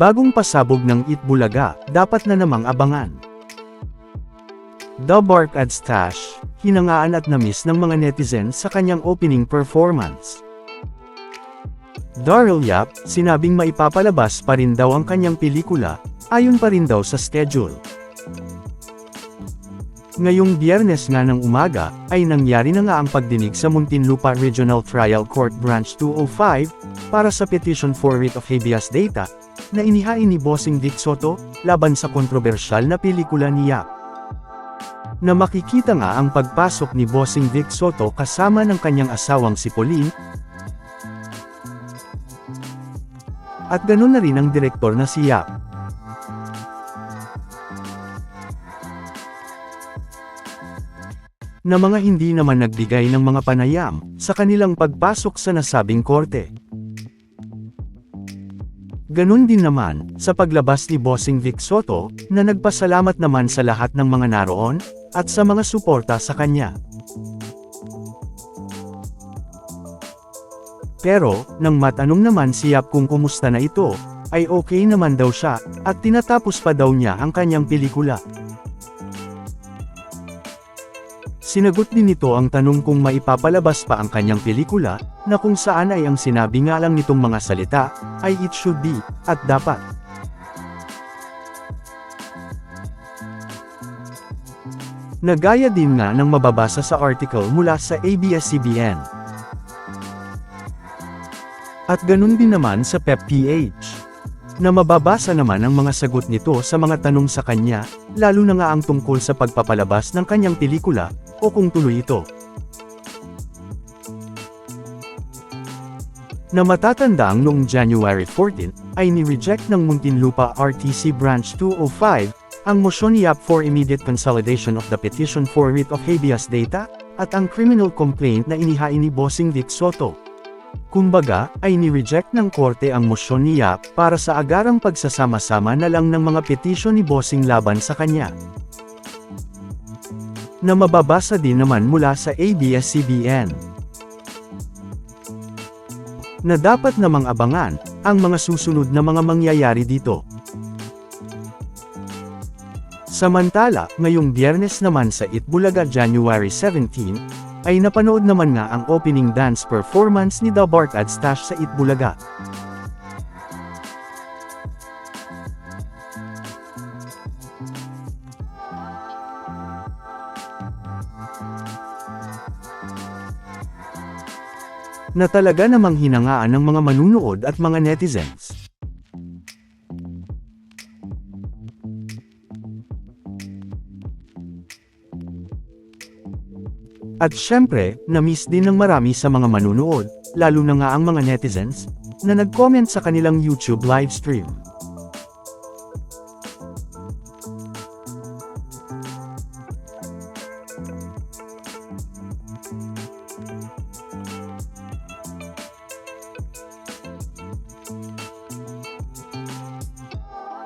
bagong pasabog ng Itbulaga, dapat na namang abangan. The Bark at Stash, hinangaan at namiss ng mga netizens sa kanyang opening performance. Daryl Yap, sinabing maipapalabas pa rin daw ang kanyang pelikula, ayon pa rin daw sa schedule. Ngayong biyernes nga ng umaga, ay nangyari na nga ang pagdinig sa Muntinlupa Regional Trial Court Branch 205, para sa petition for writ of habeas data, na inihain ni Bossing Dick Soto, laban sa kontrobersyal na pelikula ni Yap. Na makikita nga ang pagpasok ni Bossing Dick Soto kasama ng kanyang asawang si Pauline, at ganun na rin ang direktor na si Yap. na mga hindi naman nagbigay ng mga panayam sa kanilang pagpasok sa nasabing korte. Ganon din naman, sa paglabas ni Bossing Vic Soto, na nagpasalamat naman sa lahat ng mga naroon, at sa mga suporta sa kanya. Pero, nang matanong naman si Yap kung kumusta na ito, ay okay naman daw siya, at tinatapos pa daw niya ang kanyang pelikula. Sinagot din nito ang tanong kung maipapalabas pa ang kanyang pelikula, na kung saan ay ang sinabi nga lang nitong mga salita, ay it should be, at dapat. Nagaya din nga ng mababasa sa article mula sa ABS-CBN. At ganun din naman sa PEP-PH na mababasa naman ang mga sagot nito sa mga tanong sa kanya, lalo na nga ang tungkol sa pagpapalabas ng kanyang pelikula, o kung tuloy ito. Na matatanda ang noong January 14, ay ni-reject ng Muntinlupa RTC Branch 205, ang motion ni Yap for immediate consolidation of the petition for writ of habeas data, at ang criminal complaint na inihain ni Bossing Dick Soto. Kumbaga, ay ni-reject ng korte ang motion ni Yap para sa agarang pagsasama-sama na lang ng mga petisyon ni Bossing laban sa kanya. Na mababasa din naman mula sa ABS-CBN. Na dapat namang abangan, ang mga susunod na mga mangyayari dito. Samantala, ngayong biyernes naman sa Itbulaga January 17, ay napanood naman nga ang opening dance performance ni The Bark at Stash sa Itbulaga. na talaga namang hinangaan ng mga manunood at mga netizens. At syempre, na-miss din ng marami sa mga manunood, lalo na nga ang mga netizens, na nag-comment sa kanilang YouTube livestream.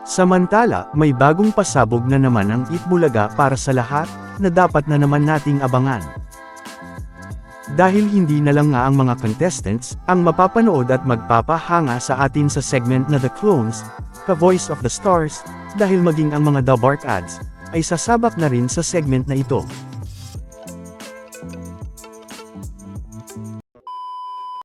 Samantala, may bagong pasabog na naman ang Itbulaga para sa lahat, na dapat na naman nating abangan. Dahil hindi na lang nga ang mga contestants, ang mapapanood at magpapahanga sa atin sa segment na The Clones, The Voice of the Stars, dahil maging ang mga The Bark ads, ay sasabak na rin sa segment na ito.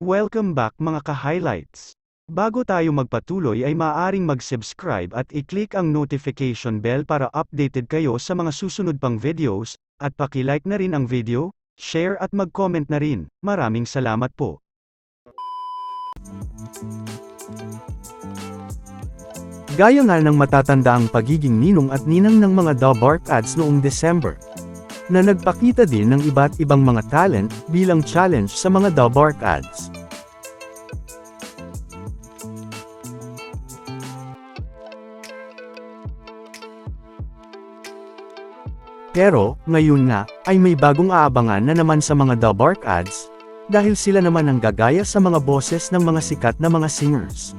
Welcome back mga ka-highlights. Bago tayo magpatuloy ay maaaring mag-subscribe at i-click ang notification bell para updated kayo sa mga susunod pang videos, at paki-like na rin ang video, share at mag-comment na rin. Maraming salamat po. Gaya nga ng matatanda ang pagiging ninong at ninang ng mga The ads noong December, na nagpakita din ng iba't ibang mga talent bilang challenge sa mga The ads. Pero, ngayon nga, ay may bagong aabangan na naman sa mga The Bark ads, dahil sila naman ang gagaya sa mga boses ng mga sikat na mga singers.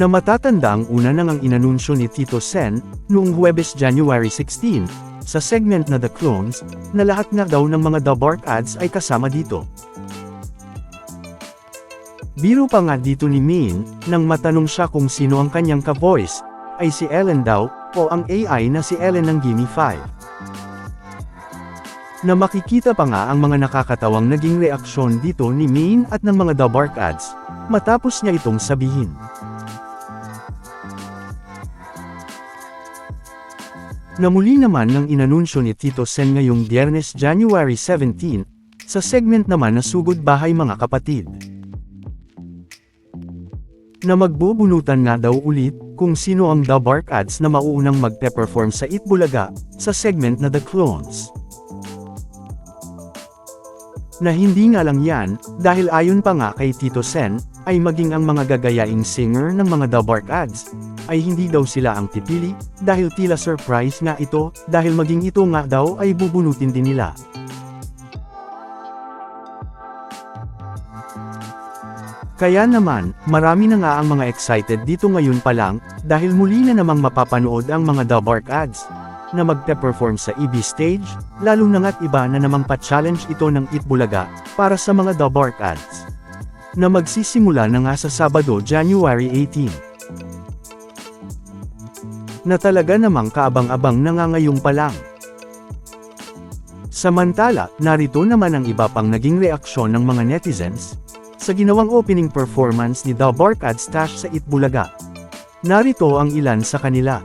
Na matatanda ang una nang ang inanunsyo ni Tito Sen, noong Huwebes January 16, sa segment na The Clones, na lahat nga daw ng mga The Bark ads ay kasama dito. Biro pa nga dito ni Min, nang matanong siya kung sino ang kanyang ka-voice, ay si Ellen daw, o ang AI na si Ellen ng Gimme 5. Na makikita pa nga ang mga nakakatawang naging reaksyon dito ni Min at ng mga The Bark ads, matapos niya itong sabihin. Na muli naman ng inanunsyo ni Tito Sen ngayong Biyernes January 17, sa segment naman na Sugod Bahay Mga Kapatid. Na magbubunutan nga daw ulit kung sino ang The Bark Ads na mauunang magpe-perform sa Itbulaga sa segment na The Clones. Na hindi nga lang yan, dahil ayon pa nga kay Tito Sen, ay maging ang mga gagayaing singer ng mga The Bark Ads, ay hindi daw sila ang pipili, dahil tila surprise nga ito, dahil maging ito nga daw ay bubunutin din nila. Kaya naman, marami na nga ang mga excited dito ngayon pa lang, dahil muli na namang mapapanood ang mga The Bark ads, na magpe-perform sa EB stage, lalo na nga't iba na namang pa-challenge ito ng Itbulaga, para sa mga The Bark ads. Na magsisimula na nga sa Sabado, January 18. Na talaga namang kaabang-abang na nga ngayong pa lang. Samantala, narito naman ang iba pang naging reaksyon ng mga netizens, sa ginawang opening performance ni The Bark Stash sa Itbulaga. Narito ang ilan sa kanila.